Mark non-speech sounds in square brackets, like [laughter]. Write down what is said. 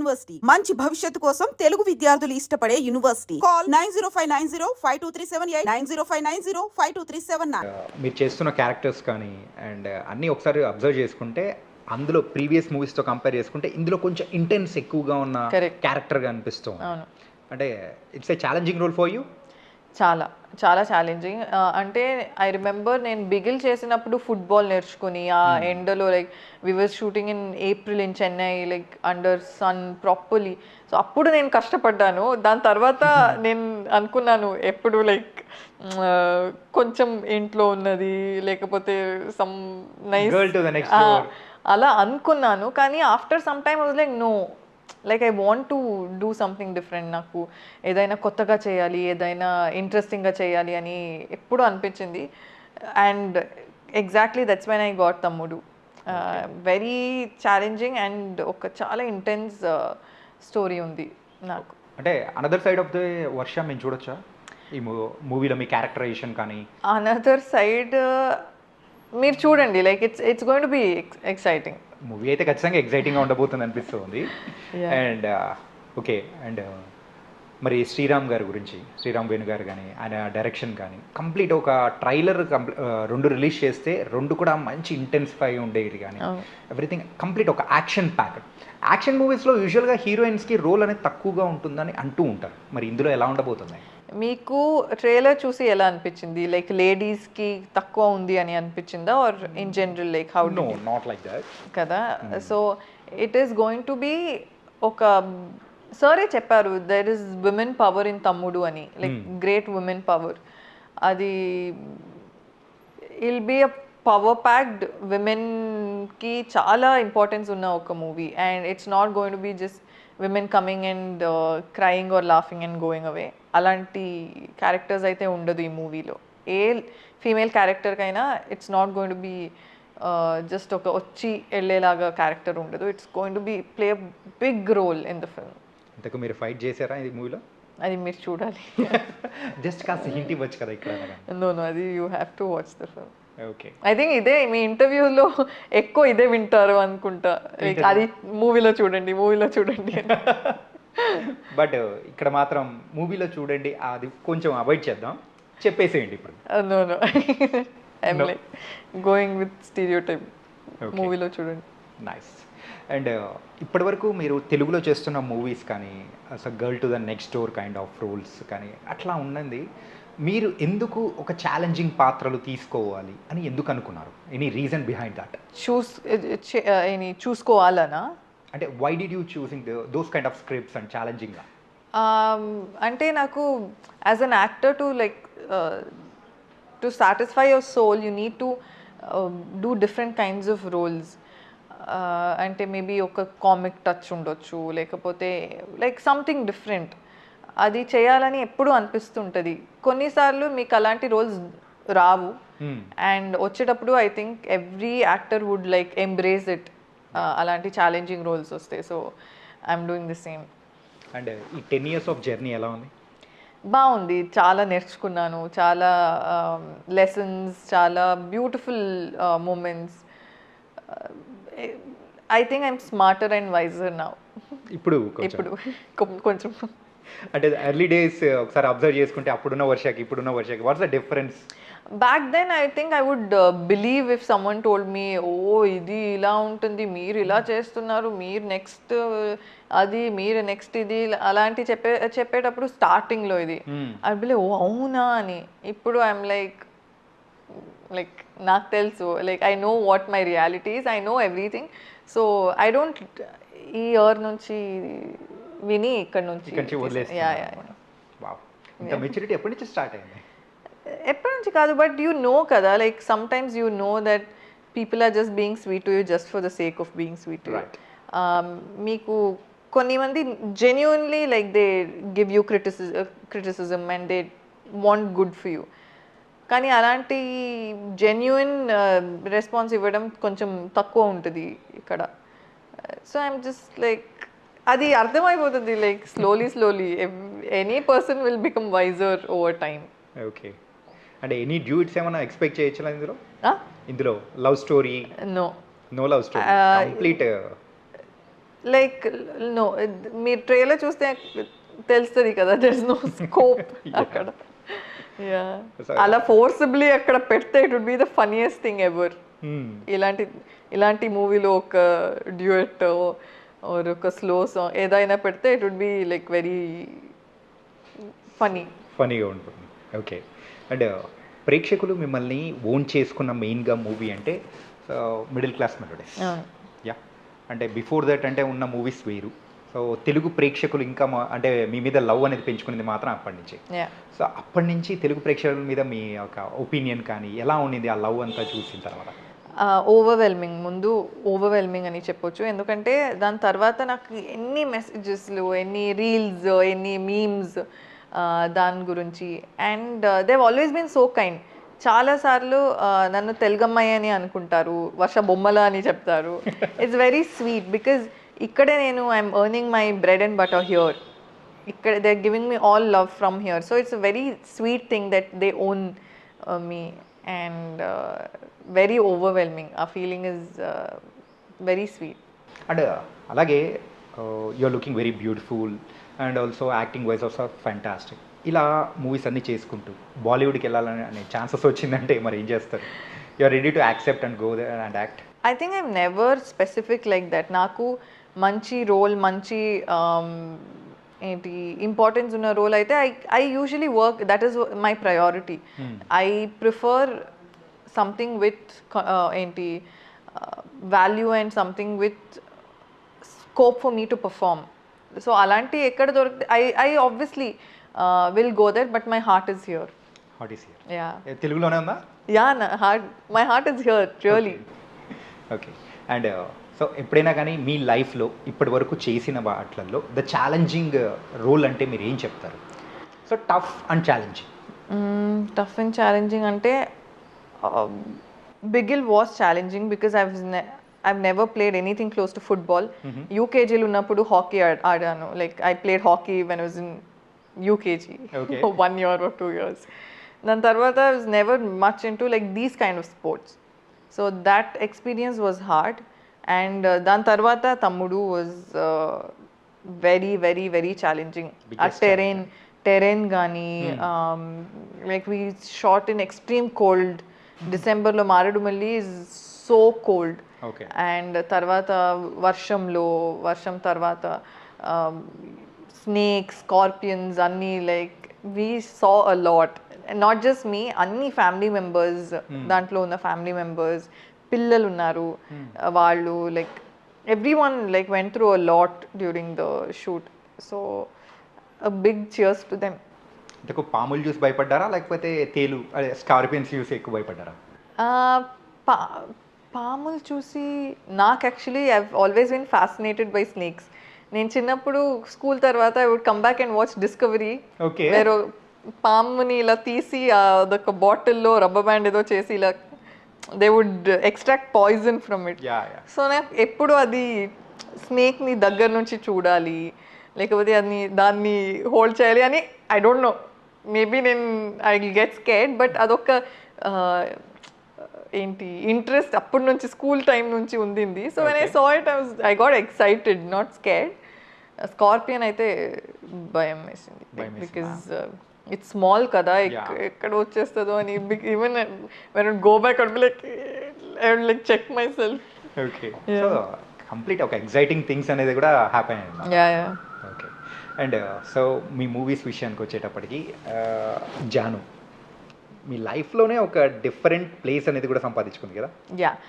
University. మంచి భవిష్యత్తు కోసం తెలుగు విద్యార్థులు ఇష్టపడే university. Call nine zero five nine zero five two three seven eight nine zero five nine zero five two three seven nine. మీరు చేస్తున్న characters కానీ అండ్ అన్నీ ఒకసారి అబ్జర్వ్ చేసుకుంటే అందులో ప్రీవియస్ మూవీస్తో కంపేర్ చేసుకుంటే ఇందులో కొంచెం ఇంటెన్స్ ఎక్కువగా ఉన్న Correct. క్యారెక్టర్గా అనిపిస్తుంది అవును. అంటే it's a challenging role for you చాలా చాలా ఛాలెంజింగ్ అంటే ఐ రిమెంబర్ నేను బిగిల్ చేసినప్పుడు ఫుట్బాల్ నేర్చుకుని ఆ ఎండలో like we were shooting in April in Chennai like under sun properly so అప్పుడు నేను కష్టపడ్డాను. దాని తర్వాత [laughs] నేను అనుకున్నాను ఎప్పుడు లైక్ కొంచెం ఇంట్లో ఉన్నది లేకపోతే సమ్ నైస్. అలా అనుకున్నాను. కానీ after some time was like no like I want to do something different నాకు. ఏదైనా కొత్తగా చేయాలి ఏదైనా ఇంట్రెస్టింగ్గా చేయాలి అని ఎప్పుడు అనిపించింది. And exactly that's when I got Thammudu. Very challenging and ఒక చాలా ఇంటెన్స్ స్టోరీ ఉంది నాకు. అంటే another side of the Varsha మేము చూడొచ్చా? ఈ మూవీలో మీ క్యారెక్టరైజేషన్ కానీ. అనదర్ సైడ్ మీరు చూడండి. Like it's it's going to be exciting movie అయితే ఖచ్చితంగా ఎక్సైటింగ్గా ఉండబోతుంది అనిపిస్తుంది. అండ్ ఓకే అండ్ మరి శ్రీరామ్ గారి గురించి శ్రీరామ్ వేణు గారు కానీ ఆయన డైరెక్షన్ కానీ కంప్లీట్ ఒక ట్రైలర్ రెండు రిలీజ్ చేస్తే రెండు కూడా మంచి ఇంటెన్సిఫై ఉండేది కానీ. ఎవ్రీథింగ్ కంప్లీట్ ఒక యాక్షన్ ప్యాక్ యాక్షన్ మూవీస్లో యూజువల్గా హీరోయిన్స్కి రోల్ అనేది తక్కువగా ఉంటుందని అంటూ ఉంటారు మరి ఇందులో ఎలా ఉండబోతుంది మీకు ట్రైలర్ చూసి ఎలా అనిపించింది? లైక్ లేడీస్కి తక్కువ ఉంది అని అనిపించిందా? Or in general like how no not like that కదా? So it is going to be ఒక సరే చెప్పారు there is women power in Thammudu అని. లైక్ గ్రేట్ విమెన్ పవర్ అది will be a power packed విమెన్కి చాలా ఇంపార్టెన్స్ ఉన్న ఒక movie and it's not going to be just women coming and crying or laughing and going away అలాంటి characters అయితే ఉండదు ఈ మూవీలో. A female క్యారెక్టర్కైనా it's not going to be just ఒక వచ్చి వెళ్ళేలాగా క్యారెక్టర్ ఉండదు. It's going to be play big role in the film ఇంతకు మీరు ఫైట్ చేశారా ఈ మూవీలో? అది మీరు చూడాలి. [laughs] జస్ట్ కాస్త హింట్ ఇవ్వచ్చు కదా ఇక్కడ నో నో అది you have to watch the film I think ఇదే మీ ఇంటర్వ్యూలో ఎక్కువ ఇదే వింటారు అనుకుంటా. అది మూవీలో చూడండి మూవీలో చూడండి. [laughs] బట్ ఇక్కడ మాత్రం మూవీలో చూడండి అది కొంచెం అవాయిడ్ చేద్దాం. చెప్పేసేయండి ఇప్పుడు. No no I'm like going with stereotype. మూవీలో చూడండి. నైస్ అండ్ ఇప్పటివరకు మీరు తెలుగులో చేస్తున్న మూవీస్ కానీ అసలు girl to the next door kind of roles కానీ అట్లా ఉన్నది మీరు ఎందుకు ఒక ఛాలెంజింగ్ పాత్రలు తీసుకోవాలి అని ఎందుకు అనుకున్నారు? Any reason behind that choose చూసుకోవాలనా? అంటే why did you choosing those kind of scripts and ఛాలెంజింగ్గా అంటే నాకు as an actor to like to satisfy your soul you need to do different kinds of roles అంటే maybe ఒక comic touch ఉండొచ్చు లేకపోతే like something different అది చేయాలని ఎప్పుడూ అనిపిస్తుంటుంది. కొన్నిసార్లు మీకు అలాంటి రోల్స్ రావు. అండ్ వచ్చేటప్పుడు I think every actor would like embrace it. అలాంటి ఛాలెంజింగ్ రోల్స్ వస్తాయి. So I'm doing the same. And ఈ టెన్ ఇయర్స్ ఆఫ్ జర్నీ ఎలా ఉంది? బాగుంది. చాలా నేర్చుకున్నాను. చాలా లెసన్స్ చాలా beautiful moments I think I'm smarter and wiser now ఇప్పుడు ఇప్పుడు కొంచెం. అంటే ఎర్లీ డేస్ ఒకసారి అబ్జర్వ్ చేసుకుంటే అప్పుడున్న వర్షకి ఇప్పుడున్న వర్షకి what's the difference back then I think I would believe if someone told me oh ఇది ఇలా ఉంటుంది మీరు ఇలా చేస్తున్నారు మీరు నెక్స్ట్ అది మీరు నెక్స్ట్ ఇది అలాంటి చెప్పే చెప్పేటప్పుడు స్టార్టింగ్లో ఇది. ఐ బిలీ ఓ అవునా? అని. ఇప్పుడు ఐఎమ్ లైక్ లైక్ నాకు తెలుసు. Like I know what my realities I know everything so I don't ఈ ఇయర్ నుంచి విని ఇక్కడ నుంచి ఇక్కడి ఇంత మెచ్యూరిటీ ఎప్పటి నుంచి స్టార్ట్ అయింది? ఎప్పటి నుంచి కాదు బట్ యూ నో కదా like sometimes you know that people are just being sweet to you just for the sake of being sweet to. మీకు కొన్ని మంది genuinely like they give you criticis criticism and they want good for you కానీ అలాంటి genuine response ఇవ్వడం కొంచెం తక్కువ ఉంటుంది ఇక్కడ. సో ఐఎమ్ జస్ట్ లైక్ అది అర్థమైపోతుంది like slowly slowly any person will become wiser over time okay అంటే ఎనీ డ్యూట్స్ ఏమైనా ఎక్స్పెక్ట్ చేయొచ్చా ఇందులో? ఇందులో love story no no love story complete like no మీరు ట్రైలర్ చూస్తే తెలుస్తుంది కదా దర్ ఇస్ నో స్కోప్ అక్కడ. అలా ఫోర్సిబ్లీ అక్కడ పెడితే it would be the funniest thing ever ఇలాంటి ఇలాంటి మూవీలో ఒక డ్యూయట్ ఒక స్లో సాంగ్ ఏదైనా పెడితే it would be like very funny ఫనీగా ఉంటుంది. ఓకే అండ్ ప్రేక్షకులు మిమ్మల్ని ఓన్ చేసుకున్న మెయిన్గా మూవీ అంటే మిడిల్ క్లాస్ మెలోడీస్ యా అంటే బిఫోర్ దట్ అంటే ఉన్న మూవీస్ వేరు. సో తెలుగు ప్రేక్షకులు ఇంకా అంటే మీ మీద లవ్ అనేది పెంచుకునేది మాత్రం అప్పటి నుంచి. యా సో అప్పటి నుంచి తెలుగు ప్రేక్షకుల మీద మీ ఒక ఒపీనియన్ కానీ ఎలా ఉండింది ఆ లవ్ అంతా చూసిన తర్వాత? ఓవర్వెల్మింగ్ ముందు ఓవర్వెల్మింగ్ అని చెప్పొచ్చు. ఎందుకంటే దాని తర్వాత నాకు ఎన్ని మెసేజెస్లు ఎన్ని రీల్స్ ఎన్ని మీమ్స్ దాని గురించి. And they've always been so kind చాలాసార్లు నన్ను తెలుగమ్మాయి అని అనుకుంటారు వర్ష బొమ్మల అని చెప్తారు. ఇట్స్ వెరీ స్వీట్ బికాజ్ ఇక్కడే నేను I'm earning my bread and butter here ఇక్కడ they are giving me all love from here so it's very sweet thing that they own me and very overwhelming ah feeling is very sweet and అలాగే you're looking very beautiful and also acting wise also fantastic ఇలా movies అన్నీ చేసుకుంటూ బాలీవుడ్కి వెళ్ళాలని అనే chances వచ్చిందంటే మరి ఏం చేస్తారు? You're ready to accept and go there and act I think I'm never specific like that నాకు మంచి రోల్ మంచి um, ఏంటి ఇంపార్టెన్స్ ఉన్న రోల్ అయితే I I usually work that is my priority I prefer something with ఏంటి value and something with scope for me to perform so అలాంటి ఎక్కడ దొరికితే I I obviously will go that but my heart is here what is here yeah తెలుగులోనే ఉందా? Yeah heart my heart is here really okay and so ఎప్పుడైనా కానీ మీ లైఫ్లో ఇప్పటి వరకు చేసిన వాటిలలో ద ఛాలెంజింగ్ రోల్ అంటే మీరు ఏం చెప్తారు? So tough and challenging tough and challenging అంటే Bigil was challenging because I I've never played anything close to football యూకేజీలో ఉన్నప్పుడు హాకీ ఆడాను. Like I played hockey when was in UKG. One year or two years దాని తర్వాత I was never much in to like these kind of sports so that experience was hard and దాని తర్వాత Thammudu was very very very challenging ah terrain terrain కానీ like we shot in extreme cold డిసెంబర్లో Maredumalli is so cold and తర్వాత వర్షంలో వర్షం తర్వాత snakes scorpions అన్నీ like we saw a lot not just me అన్ని ఫ్యామిలీ మెంబర్స్ దాంట్లో ఉన్న ఫ్యామిలీ మెంబర్స్ పిల్లలు ఉన్నారు వాళ్ళు like everyone like went through a lot during the shoot so big cheers to them ఇంతకు పాములు చూసి భయపడ్డారా? లేకపోతే తేలు అదే స్కార్పియన్స్ చూసి ఎక్కువ భయపడ్డారా? పా పాములు చూసి నాకు actually I always been fascinated by snakes నేను చిన్నప్పుడు స్కూల్ తర్వాత I would come back and watch Discovery okay. వేరే పాముని ఇలా తీసి అదొక బాటిల్లో రబ్బర్ బ్యాండ్ ఏదో చేసి ఇలా they would extract poison from it so నాకు ఎప్పుడు అది స్నేక్ని దగ్గర నుంచి చూడాలి లేకపోతే అది దాన్ని హోల్డ్ చేయాలి అని ఐ డోంట్ నో మేబీ నేను ఐ గెట్ స్కేడ్ బట్ అదొక ఏంటి ఇంట్రెస్ట్ అప్పటి నుంచి స్కూల్ టైం నుంచి ఉండింది. So when I saw it I I got excited not scared scorpion అయితే భయం వేసింది. భయం వేసిందా? బికాజ్ ఇట్స్ స్మాల్ కదా. ఎక్కడ వచ్చేస్తుందో అని even when go back and like like check myself okay so complete ఒక ఎగ్జైటింగ్ థింగ్స్ అనేది కూడా హ్యాపీ అయింది yeah yeah okay and so me movies విషయానికి వచ్చేటప్పటికి ఆ, జాను. మీ లైఫ్లోనే ఒక డిఫరెంట్ ప్లేస్ అనేది కూడా సంపాదించుకుంది కదా? యా